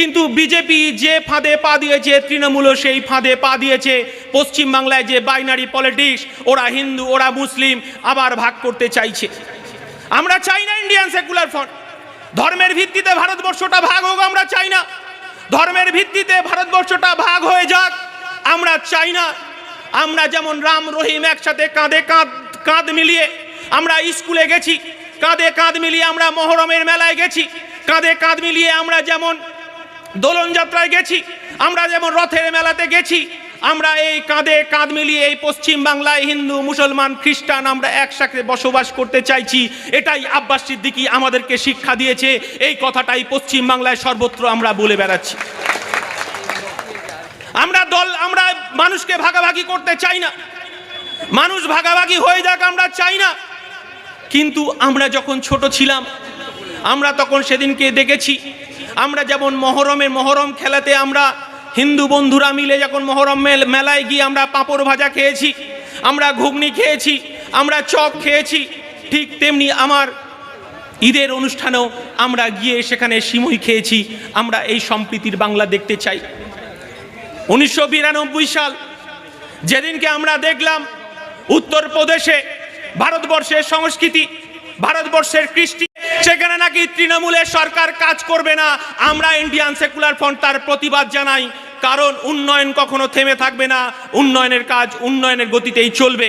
কিন্তু বিজেপি যে ফাঁদে পা দিয়েছে, তৃণমূলও সেই ফাঁদে পা দিয়েছে। পশ্চিমবাংলায় যে বাইনারি পলিটিক্স ওরা হিন্দু, ওরা মুসলিম, আবার ভাগ করতে চাইছে। আমরা চাই না ইন্ডিয়ান সেকুলার ফ্রন্ট ধর্মের ভিত্তিতে ভারতবর্ষটা ভাগ হোক, আমরা চাই না। ধর্মের ভিত্তিতে ভারতবর্ষটা ভাগ হয়ে যাক, আমরা চাই না। আমরা যেমন রাম, রহিম একসাথে কাঁধে কাঁধ কাঁধ মিলিয়ে আমরা স্কুলে গেছি, কাঁধে কাঁধ মিলিয়ে আমরা মহরমের মেলায় গেছি, কাঁধে কাঁধ মিলিয়ে আমরা যেমন দোলন যাত্রায় গেছি। আমরা যেমন রথের মেলাতে গেছি, আমরা এই কাঁধে কাঁধ মিলিয়ে এই পশ্চিম বাংলায় হিন্দু, মুসলমান, খ্রিস্টান আমরা একসাথে বসবাস করতে চাইছি। এটাই আব্বাস সিদ্দিকী আমাদেরকে শিক্ষা দিয়েছে। এই কথাটাই পশ্চিম বাংলায় সর্বত্র আমরা বলে বেড়াচ্ছি। আমরা দল, আমরা মানুষকে ভাগাভাগি করতে চাই না। মানুষ ভাগাভাগি হয়ে যাক আমরা চাই না। কিন্তু আমরা যখন ছোট ছিলাম, আমরা তখন সেদিনকে দেখেছি আমরা যেমন মহরমের মহরম খেলাতে আমরা হিন্দু বন্ধুরা মিলে যখন মহরম মেল- মেলায় গিয়ে আমরা পাঁপড় ভাজা খেয়েছি, আমরা ঘুগনি খেয়েছি, আমরা চপ খেয়েছি, ঠিক তেমনি আমার ঈদের অনুষ্ঠানেও আমরা গিয়ে সেখানে সিমুই খেয়েছি, আমরা এই সম্প্রীতির বাংলা দেখতে চাই। উনিশশো বিরানব্বই সাল যেদিনকে আমরা দেখলাম উত্তরপ্রদেশে ভারতবর্ষের সংস্কৃতি, ভারতবর্ষের কৃষ্টি সেখানে নাকি তৃণমূলের সরকার কাজ করবে না, আমরা ইন্ডিয়ান সেকুলার ফ্রন্ট তার প্রতিবাদ জানাই। কারণ উন্নয়ন কখনো থেমে থাকবে না, উন্নয়নের কাজ উন্নয়নের গতিতেই চলবে।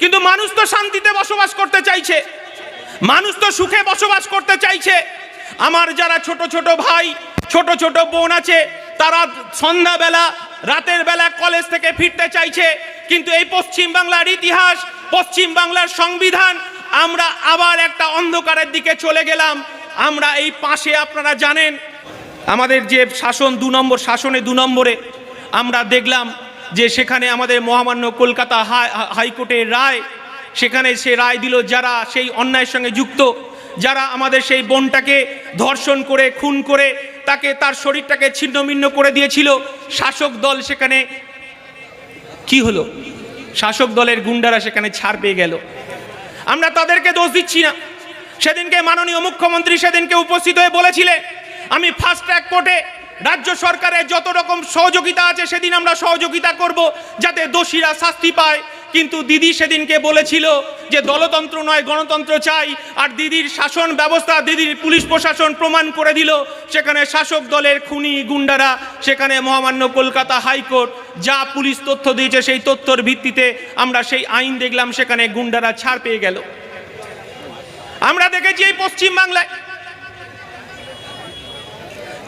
কিন্তু মানুষ তো শান্তিতে বসবাস করতে চাইছে। মানুষ তো সুখে বসবাস করতে চাইছে। আমার যারা ছোট ছোট ভাই, ছোট ছোট বোন আছে, তারা সন্ধ্যাবেলা, রাতের বেলা কলেজ থেকে ফিরতে চাইছে। কিন্তু এই পশ্চিম বাংলার ইতিহাস পশ্চিম বাংলার সংবিধান আমরা আবার একটা অন্ধকারের দিকে চলে গেলাম। আমরা এই পাশে আপনারা জানেন, আমাদের যে শাসন দু নম্বর, শাসনে দু নম্বরে আমরা দেখলাম যে সেখানে আমাদের মহামান্য কলকাতা হাই- হাইকোর্টের রায়, সেখানে সে রায় দিল যারা সেই অন্যায়ের সঙ্গে যুক্ত, যারা আমাদের সেই বোনটাকে ধর্ষণ করে, খুন করে, তাকে তার শরীরটাকে ছিন্নভিন্ন করে দিয়েছিল। শাসক দল সেখানে কি হলো? শাসক দলের গুন্ডারা সেখানে ছাড় পেয়ে গেল। আমরা তাদেরকে দোষ দিচ্ছি না। সেদিনকে মাননীয় মুখ্যমন্ত্রী সেদিনকে উপস্থিত হয়ে বলেছিলেন, আমি ফার্স্ট ট্র্যাক কোর্টে রাজ্য সরকারের যত রকম সহযোগিতা আছে, সেদিন আমরা সহযোগিতা করব যাতে দোষীরা শাস্তি পায়। কিন্তু দিদি সেদিনকে বলেছিল যে দলতন্ত্র নয়, গণতন্ত্র চাই। আর দিদির শাসন ব্যবস্থা, দিদির পুলিশ প্রশাসন প্রমাণ করে দিল, সেখানে শাসক দলের খুনি গুন্ডারা, সেখানে মহামান্য কলকাতা হাইকোর্ট যা পুলিশ তথ্য দিয়েছে সেই তথ্যর ভিত্তিতে আমরা সেই আইন দেখলাম, সেখানে গুন্ডারা ছাড় পেয়ে গেল। আমরা দেখেছি এই পশ্চিম বাংলায়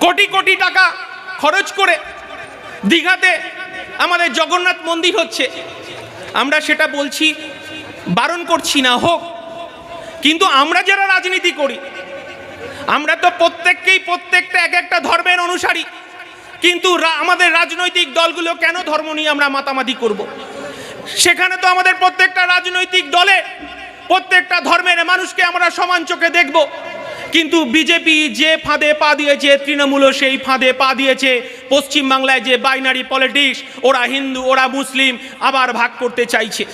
কোটি কোটি টাকা খরচ করে দীঘাতে আমাদের জগন্নাথ মন্দির হচ্ছে। আমরা সেটা বলছি, বারণ করছি না, হোক। কিন্তু আমরা যারা রাজনীতি করি, আমরা তো প্রত্যেককেই প্রত্যেকটা এক একটা ধর্মের অনুসারী। কিন্তু আমাদের রাজনৈতিক দলগুলো কেন ধর্ম নিয়ে আমরা মাতামাতি করব। সেখানে তো আমাদের প্রত্যেকটা রাজনৈতিক দলে প্রত্যেকটা ধর্মের মানুষকে আমরা সমান চোখে দেখব। কিন্তু বিজেপি যে ফাঁদে পা দিয়েছে, তৃণমূলও সেই ফাঁদে পা দিয়েছে। পশ্চিমবাংলায় যে বাইনারি পলিটিক্স ওরা হিন্দু, ওরা মুসলিম, আবার ভাগ করতে চাইছে।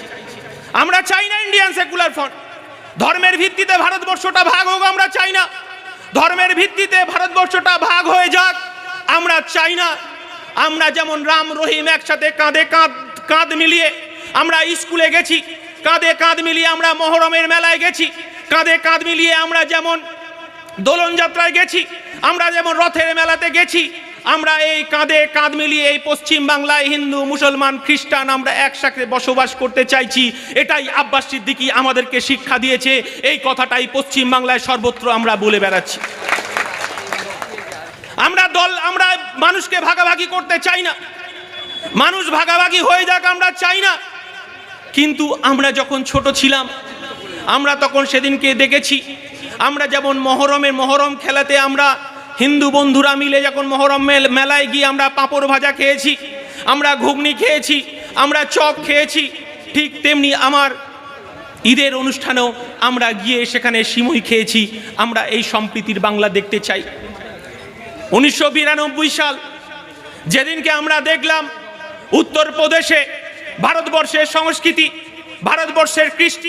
আমরা চাই না ইন্ডিয়ান সেকুলার ফ্রন্ট ধর্মের ভিত্তিতে ভারতবর্ষটা ভাগ হোক, আমরা চাই না। ধর্মের ভিত্তিতে ভারতবর্ষটা ভাগ হয়ে যাক, আমরা চাই না। আমরা যেমন রাম, রহিম একসাথে কাঁধে কাঁধ কাঁধ মিলিয়ে আমরা স্কুলে গেছি, কাঁধে কাঁধ মিলিয়ে আমরা মহরমের মেলায় গেছি, কাঁধে কাঁধ মিলিয়ে আমরা যেমন দোলন যাত্রায় গেছি। আমরা যেমন রথের মেলাতে গেছি, আমরা এই কাঁধে কাঁধ মিলিয়ে এই পশ্চিম বাংলায় হিন্দু, মুসলমান, খ্রিস্টান আমরা একসাথে বসবাস করতে চাইছি। এটাই আব্বাস সিদ্দিকী আমাদেরকে শিক্ষা দিয়েছে। এই কথাটাই পশ্চিম বাংলায় সর্বত্র আমরা বলে বেড়াচ্ছি। আমরা দল, আমরা মানুষকে ভাগাভাগি করতে চাই না। মানুষ ভাগাভাগি হয়ে যাক আমরা চাই না। কিন্তু আমরা যখন ছোট ছিলাম, আমরা তখন সেদিনকে দেখেছি আমরা যেমন মহরমের মহরম খেলাতে আমরা হিন্দু বন্ধুরা মিলে যখন মহরম মেল- মেলায় গিয়ে আমরা পাঁপড় ভাজা খেয়েছি, আমরা ঘুগনি খেয়েছি, আমরা চপ খেয়েছি, ঠিক তেমনি আমার ঈদের অনুষ্ঠানেও আমরা গিয়ে সেখানে সিমুই খেয়েছি, আমরা এই সম্প্রীতির বাংলা দেখতে চাই। উনিশশো বিরানব্বই সাল যেদিনকে আমরা দেখলাম উত্তরপ্রদেশে ভারতবর্ষের সংস্কৃতি, ভারতবর্ষের কৃষ্টি